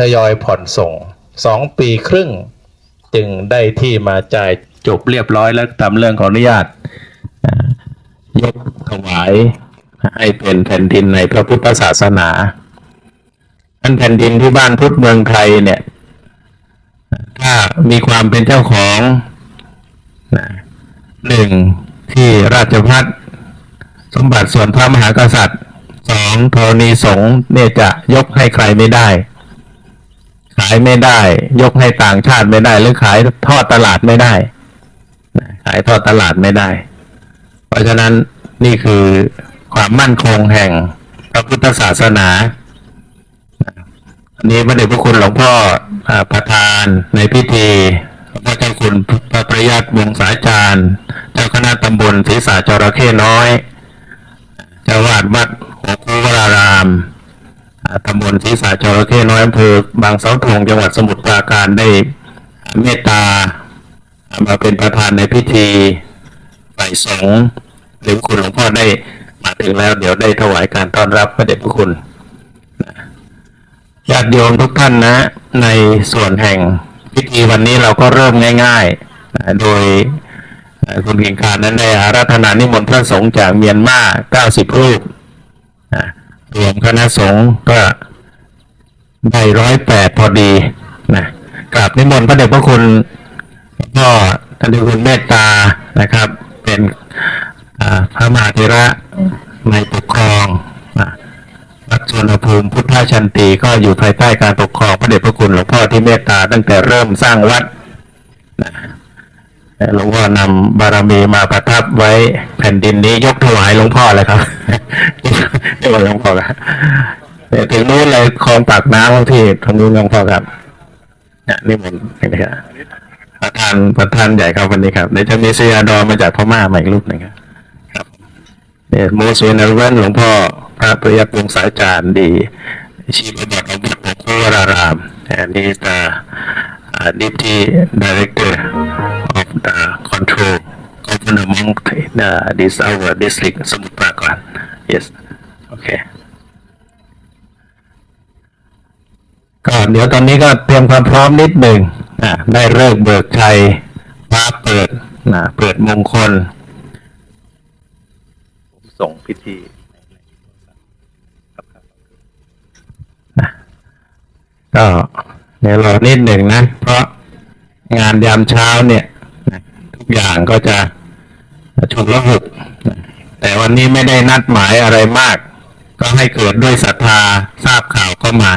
ทยอยผ่อนส่งสองปีครึ่ง จึงได้ที่มาจ่ายจบเรียบร้อยแล้วตามเรื่องของอนุญาตยกถวายให้เป็นแผ่นดินในพระพุทธศาสนาอันแผ่นดินที่บ้านพุทธเมืองไทยเนี่ย ถ้ามีความเป็นเจ้าของนะหนึ่งที่ราชพัฒสมบัติส่วนพระมหากษัตริย์สองธรณีสงฆ์เนี่ยจะยกให้ใครไม่ได้ ขายไม่ได้ ยกให้ต่างชาติไม่ได้ หรือขายทอดตลาดไม่ได้ขายทอดตลาดไม่ได้ เพราะฉะนั้นนี่คือความมั่นคงแห่งพระพุทธศาสนาอันนี้พระเดชพระคุณหลวงพ่ออประธานในพิธีพ่อเจ้าคุณพระประยัดวงศาจารย์เจ้าคณะตำบลศรีสาจระเข้น้อย เจ้าวาดวัดหัวคูวราราม ตำบลศรีสาจระเข้น้อยอำเภอบางเสาธงจังหวัดสมุทรปราการได้เมตตา มาเป็นประธานในพิธีใส่สงฆ์หรือคุณหลวงพ่อได้มาถึงแล้วเดี๋ยวได้ถวายการต้อนรับพระเดชพระคุณญาติโยมทุกท่านนะ ในส่วนแห่งพิธีวันนี้เราก็เริ่มง่ายๆนะโดยคุณกิงการนั้นได้อาราธนานิมนต์พระสงฆ์จากเมียนมา 90 รูปนะ รวมคณะสงฆ์ก็ได้ร้อยแปดพอดีนะกราบนิมนต์พระเดชพระคุณพ่อท่านเดชคุณเมตตานะครับ เป็นพระมหาเถระในปกครองนะวัดสุวรรณภูมิพุทธชันตีก็อยู่ภายใต้การปกครองพระเดชพระคุณหลวงพ่อที่เมตตาตั้งแต่เริ่มสร้างวัดนะ หลวงพ่อนำบารมีมาประทับไว้แผ่นดินนี้ยกถวายหลวงพ่อเลยครับยกถวายหลวงพ่อครับถึงนู้นเลยคลองปากน้ำที่ทางนู้นหลวงพ่อครับเนี่ยนี่มนต์นี่นะครับประธานประธานใหญ่ครับวันนี้ครับเดี๋ยวจะมีเซียดอมาจากพม่ามาอีกรูปหนึ่งครับเนี่ยโมสวนเวนหลวงพ่อพระประยักษ์วงศาจารย์ดีชีพบัตรองวัดของวราราม and he is the uh, deputy director of the control governor monk in uh, this our district สมุทรปราการ yes okay ก็เดี๋ยวตอนนี้ก็เตรียมความพร้อมนิดหนึ่งอะได้เลิกษ์เบิกชัยฟ้าเปิดนะเปิดมงคลส่งพิธีก็เดี๋ยวรอนิดหนึ่งนะ เพราะงานยามเช้าเนี่ยนะ ทุกอย่างก็จะฉุกละหุกแต่วันนี้ไม่ได้นัดหมายอะไรมาก ก็ให้เกิดด้วยศรัทธาทราบข่าวก็มา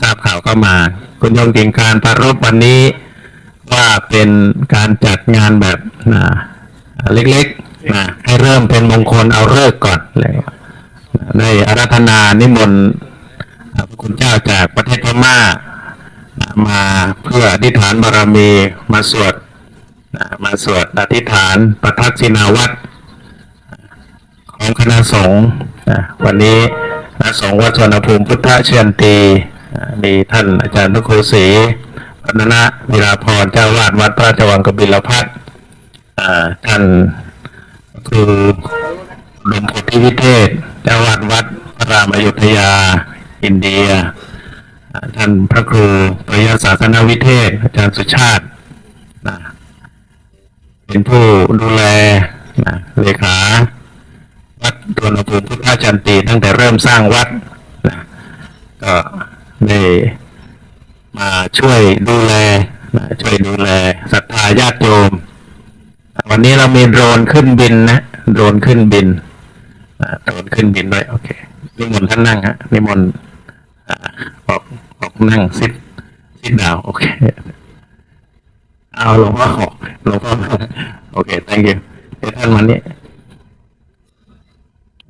ทราบข่าวก็มา คุณยมกิ่งการพระรูปวันนี้ว่าเป็นการจัดงานแบบนะเล็กๆนะให้เริ่มเป็นมงคลเอาเลิกก่อนเลยได้อาราธนานิมนต์พระคุณเจ้าจากประเทศพม่ามาเพื่ออธิษฐานบารมีมาสวด มาสวดอธิษฐานประทักษิณาวัตรของคณะสงฆ์วันนี้คณะสงฆ์วัดสวนภูมิพุทธเชียนตีมีท่านอาจารย์ทุกโคศรีพัฒนะวิราพรเจ้าวาดวัดพระราชวังกบิลพัทอ่าท่านคือหลวงพุทธิวิเทศ เจ้าวาดวัดพระรามอยุธยา อินเดีย ท่านพระครูปริยศาสนวิเทศ อาจารย์สุชาตินะ เป็นผู้ดูแลนะเลขาวัดตัวนภูมิพุทธจันตีตั้งแต่เริ่มสร้างวัดนะก็ได้มาช่วยดูแลนะช่วยดูแลศรัทธาญาติโยม วันนี้เรามีโดรนขึ้นบินนะโดรนขึ้นบินโดรนขึ้นบินด้วยโอเคนิมนต์ท่านนั่งฮะนิมนต์ออกบอกนั่งซิดซิดดาวโอเค เอาหลวงพ่อหลวงพ่อโอเค thank you เดี๋ยวท่านวันนี้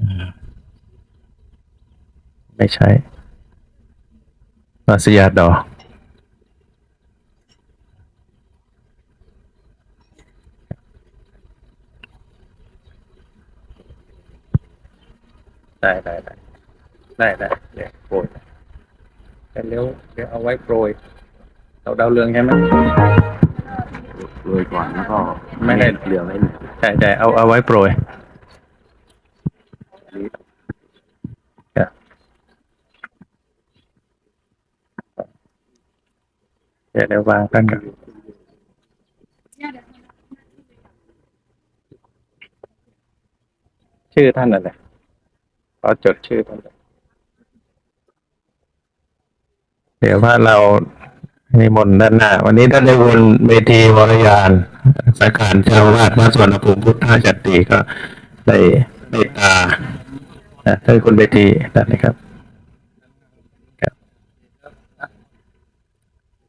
อ่ไม่ใช่มาสยาดอได้ได้ได้ได้ได้เดี๋ยวโปรยแต่เร็วเดี๋ยวเอาไว้โปรยเราดาวเรืองใช่ไหม โรยก่อนแล้วก็ไม่ได้เหลืองให้หน่อยใช่ใช่เอาเอาไว้โปรยครับเดี๋ยวเดี๋ยววางตั้งกันชื่อท่านอะไรขอจดชื่อท่านหน่อยเดี๋ยวว่าเรา นิมนต์ด้านหน้า วันนี้ท่านได้วนเวทีวรยานสาขาเจ้าวาดวัดสวนภูมิพุทธาจัตติก็ได้ได้ตานะท่านคุณเวทีด้านนี้ครับครับ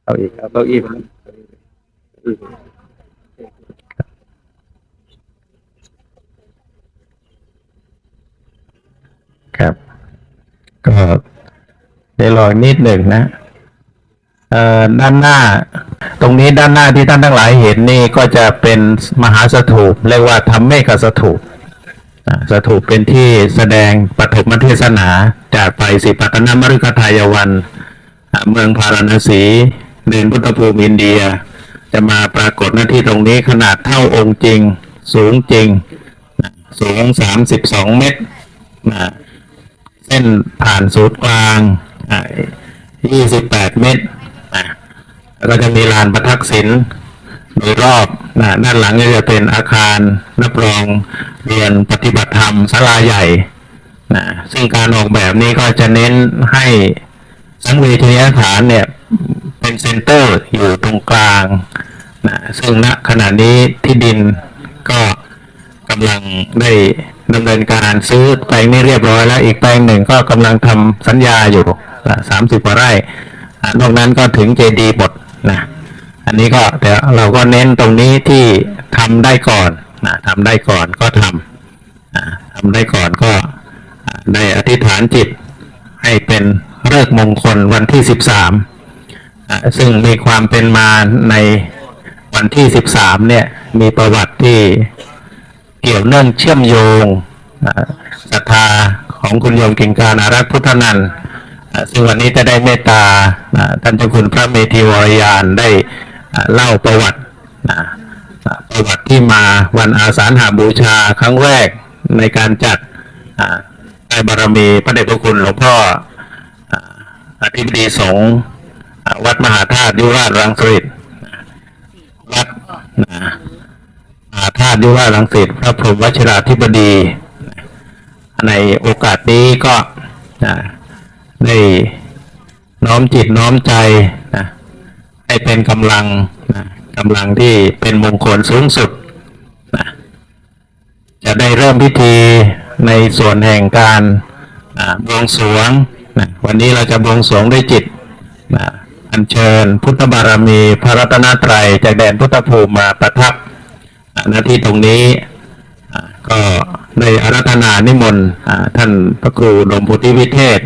เอาอีกเอาเก้าอี้มาครับ ก็ได้รอนิดหนึ่งนะ ด้านหน้า ตรงนี้ด้านหน้าที่ท่านทั้งหลายเห็นนี่ก็จะเป็นมหาสถูปเรียกว่าธรรมเมฆสถูปสถูปเป็นที่แสดงปฐมเทศนาจากไปสิปัตนมฤคทายวัน เมืองพาราณสีเดินพุทธภูมิอินเดีย จะมาปรากฏหน้าที่ตรงนี้ขนาดเท่าองค์จริง สูงจริง สูงสามสิบสองเมตร เส้นผ่านศูนย์กลางยี่สิบแปดเมตร แล้วก็จะมีลานประทักษิณโดยรอบนะด้านหลังก็จะเป็นอาคารรับรองเรียนปฏิบัติธรรมศาลาใหญ่นะซึ่งการออกแบบนี้ก็จะเน้นให้สังเวชนียสถานเนี่ยเป็นเซ็นเตอร์อยู่ตรงกลางนะซึ่งณขณะนี้ที่ดินก็กำลังได้ดำเนินการซื้อแปลงนี้เรียบร้อยแล้วอีกแปลงหนึ่งก็กำลังทำสัญญาอยู่สามสิบกว่าไร่ นอกนั้นก็ถึงเจดีหมดนะอันนี้ก็แต่เราก็เน้นตรงนี้ที่ทำได้ก่อนนะทำได้ก่อนก็ทำอะทำได้ก่อนก็ได้อธิษฐานจิตให้เป็นเลิกมงคลวันที่สิบสามซึ่งมีความเป็นมาในวันที่13เนี่ยมีประวัติที่เกี่ยวเนื่องเชื่อมโยงศรัทธาของคุณโยมกิงการอารักษ์พุทธนันท์ ซึ่งวันนี้จะได้เมตตาท่านเจ้าคุณพระเมธีวรยานได้เล่าประวัติประวัติที่มาวันอาสาฬหาบูชาครั้งแรกในการจัดได้บารมีพระเดชพระคุณหลวงพ่ออธิบดีสงฆ์วัดมหาธาตุยุราชรังสิตวัดมหาธาตุยุราชรังสิตพระพรหมวชิราธิบดี ในโอกาสนี้ก็ ได้น้อมจิตน้อมใจนะให้เป็นกำลังนะกำลังที่เป็นมงคลสูงสุดนะจะได้เริ่มพิธีในส่วนแห่งการบวงสรวงนะวันนี้เราจะบวงสรวงด้วยจิตนะอัญเชิญพุทธบารมีพระรัตนตรัยจากแดนพุทธภูมิมาประทับอ่าหน้าที่ตรงนี้ก็ได้อารัธนานิมนต์ท่านพระครูดมพุทธิวิเทศ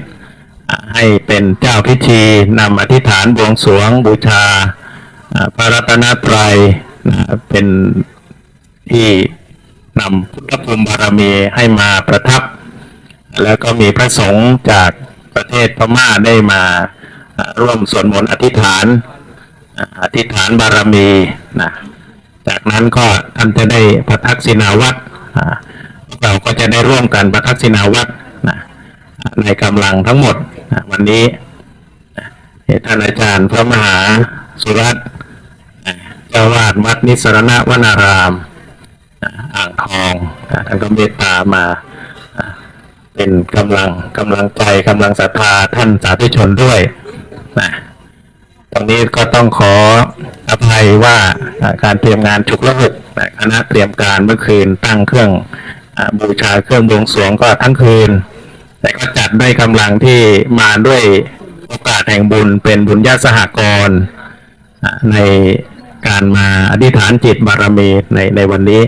ให้เป็นเจ้าพิธีนำอธิษฐานบวงสรวงบูชาพระรัตนตรัยเป็นที่นำพุทธภูมิบารมีให้มาประทับ แล้วก็มีพระสงฆ์จากประเทศพม่าได้มาร่วมสวดมนต์อธิษฐานอธิษฐานบารมีนะจากนั้นก็ท่านจะได้ประทักษิณาวัตรเราก็จะได้ร่วมกันประทักษิณาวัตรนะในกำลังทั้งหมด วันนี้ท่านอาจารย์พระมหาสุรัตน์อ่าเจ้าวาดวัดนิสรณวนารามอ่างทองท่านก็เมตตามาเป็นกำลังกำลังใจกำลังศรัทธาท่านสาธุชนด้วยนะตรงนี้ก็ต้องขออภัยว่าการเตรียมงานฉุกละหุกนคณะเตรียมการเมื่อคืนตั้งเครื่องบูชาเครื่องบวงสรวงก็ทั้งคืน แต่ก็จัดได้กำลังที่มาด้วยโอกาสแห่งบุญเป็นบุญญาสหกรณ์ในการมาอธิษฐานจิตบารมีในในวันนี้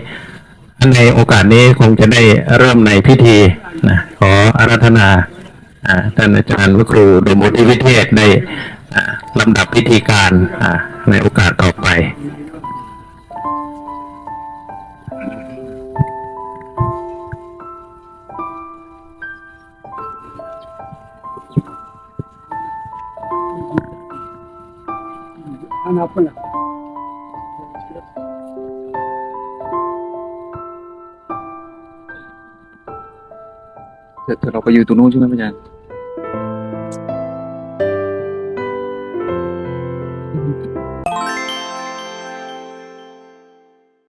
ในโอกาสนี้คงจะได้เริ่มในพิธีนะขออารัธนาท่านอาจารย์วครูโดยมุทิวิเทศได้ลำดับพิธีการในโอกาสต่อไป เดี๋ยวเราไปอยู่ตรงนู้นใช่ไหมอาจา